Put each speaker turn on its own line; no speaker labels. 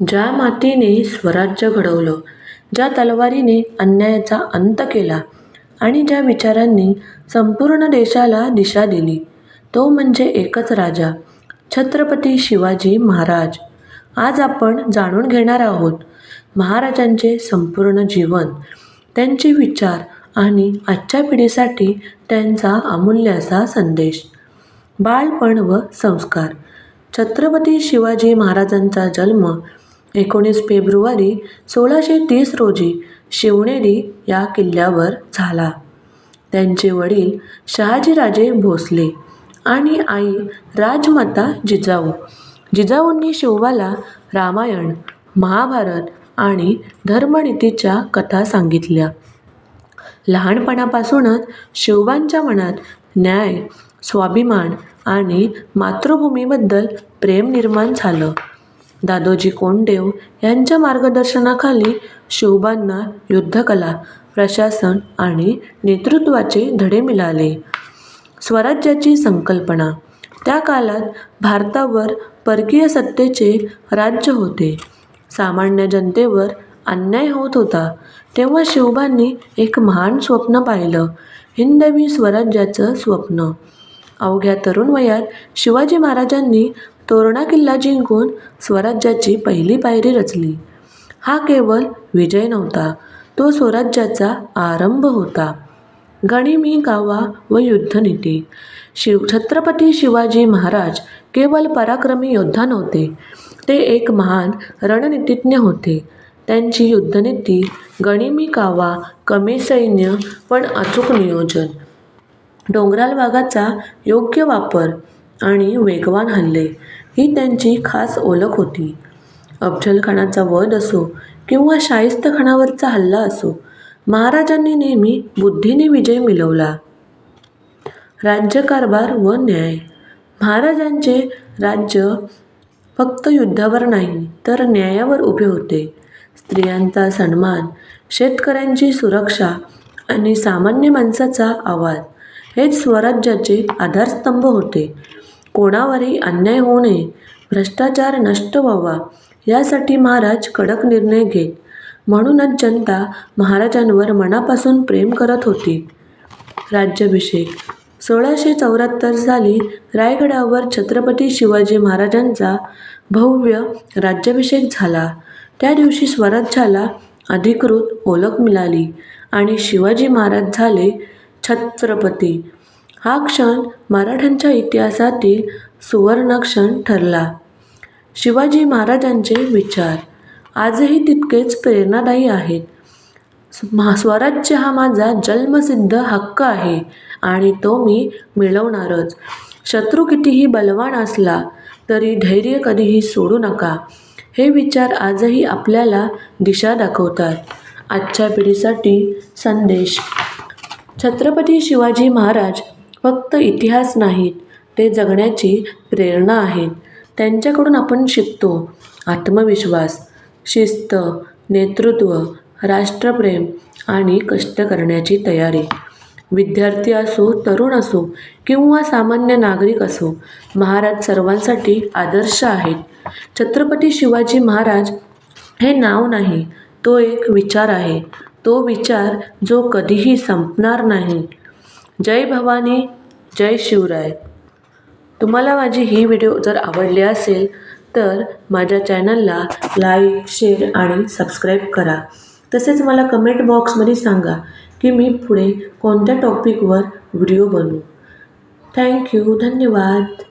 ज्या मातीने स्वराज्य घडवलं ज्या तलवारीने अन्यायाचा अंत केला आणि ज्या विचारांनी संपूर्ण देशाला दिशा दिली तो म्हणजे एकच राजा छत्रपती शिवाजी महाराज. आज आपण जाणून घेणार आहोत महाराजांचे संपूर्ण जीवन त्यांचे विचार आणि आजच्या पिढीसाठी त्यांचा अमूल्य असा संदेश. बालपण व संस्कार. छत्रपती शिवाजी महाराजांचा जन्म एकोणीस फेब्रुवारी सोळाशे तीस रोजी शिवनेरी या किल्ल्यावर झाला. त्यांचे वडील शहाजीराजे भोसले आणि आई राजमाता जिजाऊ. जिजाऊंनी शिवबाला रामायण महाभारत आणि धर्मनीतीच्या कथा सांगितल्या. लहानपणापासूनच शिवबांच्या मनात न्याय स्वाभिमान आणि मातृभूमीबद्दल प्रेम निर्माण झालं. दादोजी कोंडदेव यांच्या मार्गदर्शनाखाली शिवबांना युद्धकला प्रशासन आणि नेतृत्वाचे धडे मिळाले. स्वराज्याची संकल्पना. त्या काळात भारतावर परकीय सत्तेचे राज्य होते. सामान्य जनतेवर अन्याय होत होता. तेव्हा शिवबांनी एक महान स्वप्न पाहिलं. हिंदवी स्वराज्याचं स्वप्न. अवघ्या तरुण वयात शिवाजी महाराजांनी तोरणा किल्ला जिंकून स्वराज्याची पहिली पायरी रचली. हा केवळ विजय नव्हता तो स्वराज्याचा आरंभ होता. गणिमी कावा व युद्धनीती. शिव छत्रपती शिवाजी महाराज केवळ पराक्रमी योद्धा नव्हते ते एक महान रणनीतिज्ञ होते. त्यांची युद्धनीती गणिमी कावा कमी सैन्य पण अचूक नियोजन. डोंगराळ भागाचा योग्य वापर आणि वेगवान हल्ले ही त्यांची खास ओळख होती. अफजलखानाचा वध असो किंवा शाहिस्तखानावरचा हल्ला असो महाराजांनी नेहमी बुद्धीने विजय मिळवला. राज्यकारभार व न्याय. महाराजांचे राज्य फक्त युद्धावर नाही तर न्यायावर उभे होते. स्त्रियांचा सन्मान शेतकऱ्यांची सुरक्षा आणि सामान्य माणसाचा आवाज हेच स्वराज्याचे आधारस्तंभ होते. कोणावरही अन्याय होऊ नये. भ्रष्टाचार नष्ट व्हावा. यासाठी महाराज कडक निर्णय घेत म्हणूनच जनता महाराजांवर मनापासून प्रेम करत होती. राज्याभिषेक सोळाशे चौऱ्याहत्तर साली रायगडावर छत्रपती शिवाजी महाराजांचा भव्य राज्याभिषेक झाला. त्या दिवशी स्वराज्याला अधिकृत ओळख मिळाली आणि शिवाजी महाराज झाले छत्रपती. हा क्षण मराठ्यांच्या इतिहासातील सुवर्णक्षण ठरला. शिवाजी महाराजांचे विचार आजही तितकेच प्रेरणादायी आहेत. स्वराज्य हा माझा जन्मसिद्ध हक्क आहे आणि तो मी मिळवणारच. शत्रू कितीही बलवान असला तरी धैर्य कधीही सोडू नका. हे विचार आजही आपल्याला दिशा दाखवतात. आजच्या पिढीसाठी संदेश. छत्रपती शिवाजी महाराज फक्त इतिहास नाहीत ते जगण्याची प्रेरणा आहेत. त्यांच्याकडून आपण शिकतो. आत्मविश्वास शिस्त नेतृत्व राष्ट्रप्रेम आणि कष्ट करण्याची तयारी. विद्यार्थी असो तरुण असो किंवा सामान्य नागरिक असो महाराज सर्वांसाठी आदर्श आहेत. छत्रपती शिवाजी महाराज हे नाव नाही तो एक विचार आहे. तो विचार जो कधीही संपणार नाही. जय भवानी. जय शिवराय. तुम्हाला माझी ही व्हिडिओ जर आवडली असेल तर माझ्या चॅनलला लाईक शेअर आणि सबस्क्राईब करा. तसेच मला कमेंट बॉक्समध्ये सांगा की मी पुढे कोणत्या टॉपिकवर व्हिडिओ बनवू. थँक्यू धन्यवाद.